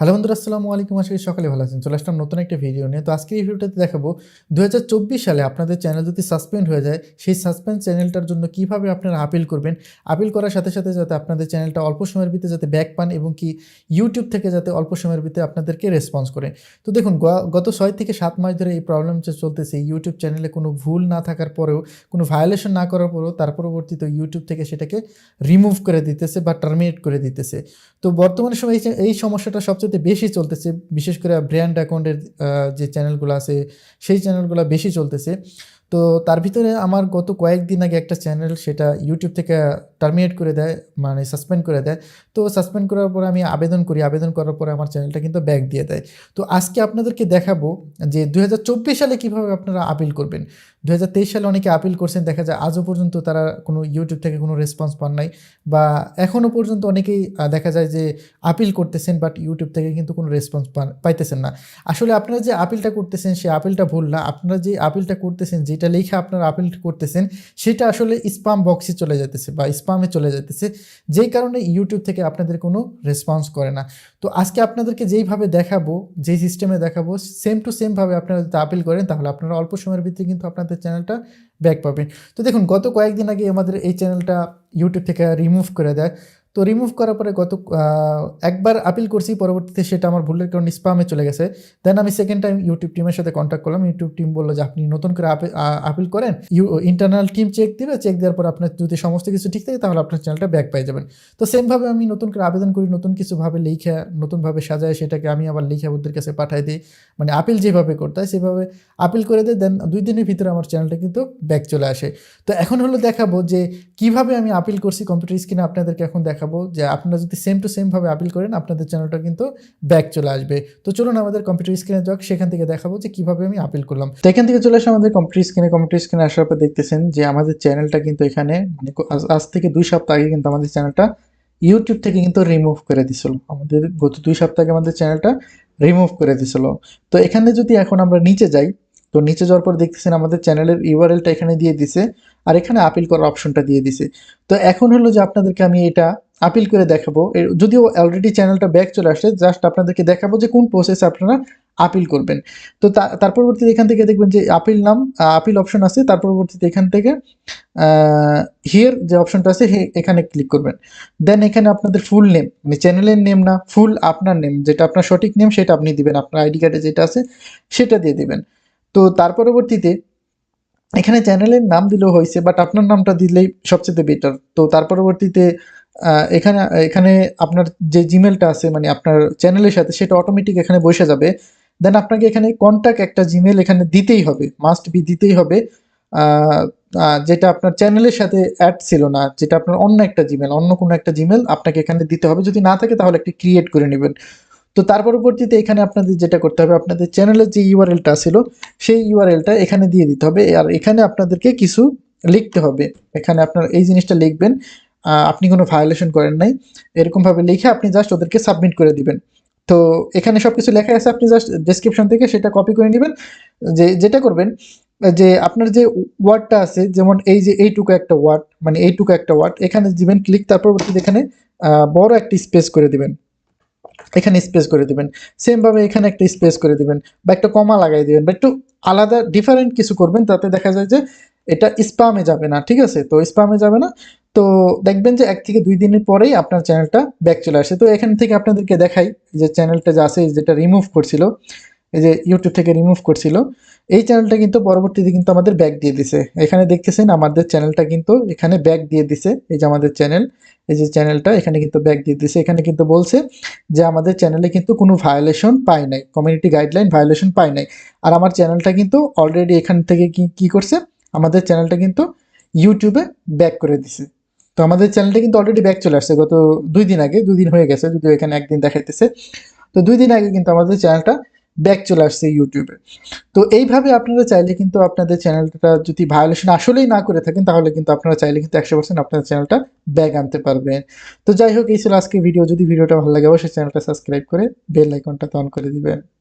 Hello বন্ধুরা, আসসালামু আলাইকুম। আজকে সকালে ভালো আছেন। চলে আসলাম নতুন একটা ভিডিও নিয়ে। তো আজকে এই ভিডিওটাতে দেখাবো দু হাজার চব্বিশ সালে আপনাদের চ্যানেল যদি সাসপেন্ড হয়ে যায়, সেই সাসপেন্ড চ্যানেলটার জন্য কীভাবে আপনারা আপিল করবেন? আপিল করার সাথে সাথে যাতে আপনাদের চ্যানেলটা অল্প সময়ের ভিতরে যাতে ব্যাক পান এবং কি ইউটিউব থেকে যাতে অল্প সময়ের ভিতরে আপনাদেরকে রেসপন্স করে। তো দেখুন গত ছয় থেকে সাত মাস ধরে এই প্রবলেম চলতেছে। ইউটিউব চ্যানেলে কোনো ভুল না থাকার পরেও, কোনো ভায়োলেশন না করার পরেও তার পরবর্তীতে ইউটিউব থেকে সেটাকে রিমুভ করে দিতেছে বা টার্মিনেট করে দিতেছে। তো বর্তমানে সময় এই সমস্যাটা সবচেয়ে বেশি চলতেছে, বিশেষ করে ব্র্যান্ড অ্যাকাউন্টের যে চ্যানেলগুলো আছে, সেই চ্যানেলগুলো বেশি চলতেছে। তো তার ভিতরে আমার গত কয়েকদিন আগে একটা চ্যানেল সেটা ইউটিউব থেকে টার্মিনেট করে দেয় মানে সাসপেন্ড করে দেয়। তো সাসপেন্ড করার পরে আমি আবেদন করি, আবেদন করার পরে আমার চ্যানেলটা কিন্তু ব্যাক দিয়ে দেয়। তো আজকে আপনাদেরকে দেখাবো যে দু হাজার চব্বিশ সালে কীভাবে আপনারা আপিল করবেন। দুই হাজার তেইশ সালে অনেকে আপিল করছেন, দেখা যায় আজও পর্যন্ত তারা কোনো ইউটিউব থেকে কোনো রেসপন্স পান নাই। বা এখনও পর্যন্ত অনেকেই দেখা যায় যে আপিল করতেছেন বাট ইউটিউব থেকে কিন্তু কোনো রেসপন্স পাইতেছেন না। আসলে আপনারা যে আপিলটা করতেছেন সেই আপিলটা ভুল না। আপনারা যে আপিলটা করতেছেন, যেটা লেখা আপনারা আপিল করতেছেন, সেটা আসলে স্পাম বক্সে চলে যেতেছে বা স্পামে চলে যেতেছে যেই কারণে ইউটিউব থেকে আপনাদের কোনো রেসপন্স করে না। তো আজকে আপনাদেরকে যেইভাবে দেখাবো, যেই সিস্টেমে দেখাবো সেম টু সেমভাবে আপনারা যদি আপিল করেন, তাহলে আপনারা অল্প সময়ের ভিতরে কিন্তু আপনাদের চ্যানেলটা ব্যাক পাবেন। তো দেখুন, গত কয়েকদিন আগে আমাদের এই চ্যানেলটা ইউটিউব থেকে রিমুভ করে দেয়। তো রিমুভ করার পরে গত একবার আপিল করছি, পরবর্তীতে সেটা আমার ভুলের কারণে স্পামে চলে গেছে। দেন আমি সেকেন্ড টাইম ইউটিউব টিমের সাথে কন্ট্যাক্ট করলাম। ইউটিউব টিম বলল যে, আপনি নতুন করে আপি- আপিল করেন ইউ ইন্টারনাল টিম চেক দিবে চেক দেওয়ার পর আপনার যদি সমস্ত কিছু ঠিক থাকে, তাহলে আপনার চ্যানেলটা ব্যাক পেয়ে যাবেন। তো সেমভাবে আমি নতুন করে আবেদন করি, নতুন কিছুভাবে লিখে নতুনভাবে সাজায়, সেটাকে আমি আবার লিখে ওদের কাছে পাঠাই দিই। মানে আপিল যেভাবে করতে হয়, সেভাবে আপিল করে দিই দেন দুই দিনের ভিতরে আমার চ্যানেলটা কিন্তু ব্যাক চলে আসে। তো এখন হলো দেখাবো যে, কীভাবে আমি আপিল করছি কম্পিউটার স্ক্রিনে আপনাদেরকে এখন দেখাবো। যে আপনারা যদি সেম টু সেমভাবে আপিল করেন, আপনাদের চ্যানেলটা কিন্তু ব্যাক চলে আসবে। তো চলুন আমাদের কম্পিউটার স্ক্রিনে যাক, সেখান থেকে দেখাবো যে কীভাবে আমি আপিল করলাম। তো এখান থেকে চলে আসে আমাদের কম্পিউটার স্ক্রিনে কম্পিউটার স্ক্রিনে আসার পর দেখতেছেন যে আমাদের চ্যানেলটা কিন্তু এখানে মানে আজ থেকে দুই সপ্তাহ আগে কিন্তু আমাদের চ্যানেলটা ইউটিউব থেকে কিন্তু রিমুভ করে দিছিল। আমাদের গত দুই সপ্তাহ আগে আমাদের চ্যানেলটা রিমুভ করে দিছিল। তো এখানে যদি এখন আমরা নিচে যাই, তো নিচে যাওয়ার পর দেখতেছেন আমাদের চ্যানেলের ইউআরএলটা এখানে দিয়ে দিছে, আর এখানে আপিল করার অপশনটা দিয়ে দিছে। তো এখন হলো যে আপনাদেরকে আমি এটা আপিল করে দেখাবো। যদিও অলরেডি চ্যানেলটা ব্যাক চলে আসছে জাস্ট আপনাদেরকে দেখাবো যে কোন প্রসেসে আপনারা আপিল করবেন। তো তার পরবর্তীতে এখান থেকে দেখবেন যে আপিল নাম আপিল অপশন আছে, তার পরবর্তীতে এখান থেকে হিয়ার যে অপশনটা আছে এখানে ক্লিক করবেন। দেন এখানে আপনাদের ফুল নেম মানে চ্যানেলের নেম না ফুল আপনার নেম যেটা আপনার সঠিক নেম সেটা আপনি দিবেন। আপনার আইডি কার্ডে যেটা আছে, সেটা দিয়ে দিবেন। তো তার পরবর্তীতে এখানে চ্যানেলের নাম দিলেও হয়েছে বাট আপনার নামটা দিলেই সবচেয়ে বেটার তো তার পরবর্তীতে এখানে এখানে আপনার যে জিমেলটা আছে মানে আপনার চ্যানেলের সাথে, সেটা অটোমেটিক এখানে বসে যাবে। দেন আপনাকে এখানে কন্ট্যাক্ট একটা জিমেল এখানে দিতেই হবে। মাস্ট বি দিতেই হবে। যেটা আপনার চ্যানেলের সাথে অ্যাড ছিল না, যেটা আপনার অন্য একটা জিমেল অন্য কোনো একটা জিমেল আপনাকে এখানে দিতে হবে। যদি না থাকে, তাহলে একটি ক্রিয়েট করে নেবেন। তো তার পরবর্তীতে এখানে আপনাদের যেটা করতে হবে, আপনাদের চ্যানেলের যে ইউআরএলটা ছিল, সেই ইউআরএলটা এখানে দিয়ে দিতে হবে। আর এখানে আপনাদেরকে কিছু লিখতে হবে। এখানে আপনার এই জিনিসটা লিখবেন। আপনি কোনো ভায়োলেশন করেন নাই, এরকমভাবে লিখে আপনি জাস্ট ওদেরকে সাবমিট করে দিবেন। তো এখানে সব কিছু লেখা আছে, আপনি জাস্ট ডেসক্রিপশন থেকে সেটা কপি করে নেবেন। যে, যেটা করবেন, যে আপনার যে ওয়ার্ডটা আছে, যেমন এই যে এইটুকু একটা ওয়ার্ড মানে এইটুকু একটা ওয়ার্ড এখানে দিবেন ক্লিক তার পরবর্তীতে এখানে বড় একটা স্পেস করে দিবেন। এখানে স্পেস করে দিবেন। সেমভাবে এখানে একটা স্পেস করে দিবেন বা একটা কমা লাগাই দিবেন বা একটু আলাদা ডিফারেন্ট কিছু করবেন, তাতে দেখা যায় যে এটা স্পামে যাবে না, ঠিক আছে? তো স্পামে যাবে না। তো দেখবেন যে এক থেকে দুই দিনের পরেই আপনার চ্যানেলটা ব্যাক চলে আসে। তো এখান থেকে আপনাদেরকে দেখাই যে চ্যানেলটা যে আছে, যেটা রিমুভ করছিল, এই যে ইউটিউব থেকে রিমুভ করছিল, এই চ্যানেলটা কিন্তু পরবর্তীতে কিন্তু আমাদের ব্যাক দিয়ে দিছে। এখানে দেখতেছেন আমাদের চ্যানেলটা কিন্তু এখানে ব্যাক দিয়ে দিছে, এই যে আমাদের চ্যানেল এই যে চ্যানেলটা এখানে কিন্তু ব্যাক দিয়ে দিছে। এখানে কিন্তু বলছে যে আমাদের চ্যানেলে কিন্তু কোনো ভায়োলেশন পাই নাই কমিউনিটি গাইডলাইন ভায়োলেশন পাই নাই। আর আমার চ্যানেলটা কিন্তু অলরেডি এখান থেকে কি কি করছে? আমাদের চ্যানেলটা কিন্তু ইউটিউবে ব্যাক করে দিছে। তো আমাদের চ্যানেলটা কিন্তু অলরেডি ব্যাক চলে আসছে। গত দুই দিন আগে, দুই দিন হয়ে গেছে, যদিও এখানে একদিন দেখাইতেছে। তো দুই দিন আগে কিন্তু আমাদের চ্যানেলটা ব্যাক চলে আসছে ইউটিউবে তো এইভাবে আপনারা চাইলে কিন্তু আপনাদের চ্যানেলটা যদি ভায়োলেশন আসলেই না করে থাকেন, তাহলে কিন্তু আপনারা চাইলে কিন্তু একশো পার্সেন্ট আপনার চ্যানেলটা ব্যাক আনতে পারবেন। তো যাই হোক, এই ছিল আজকে ভিডিও যদি ভিডিওটা ভালো লাগে, অবশ্যই চ্যানেলটা সাবস্ক্রাইব করে বেল আইকনটা অন করে দিবেন।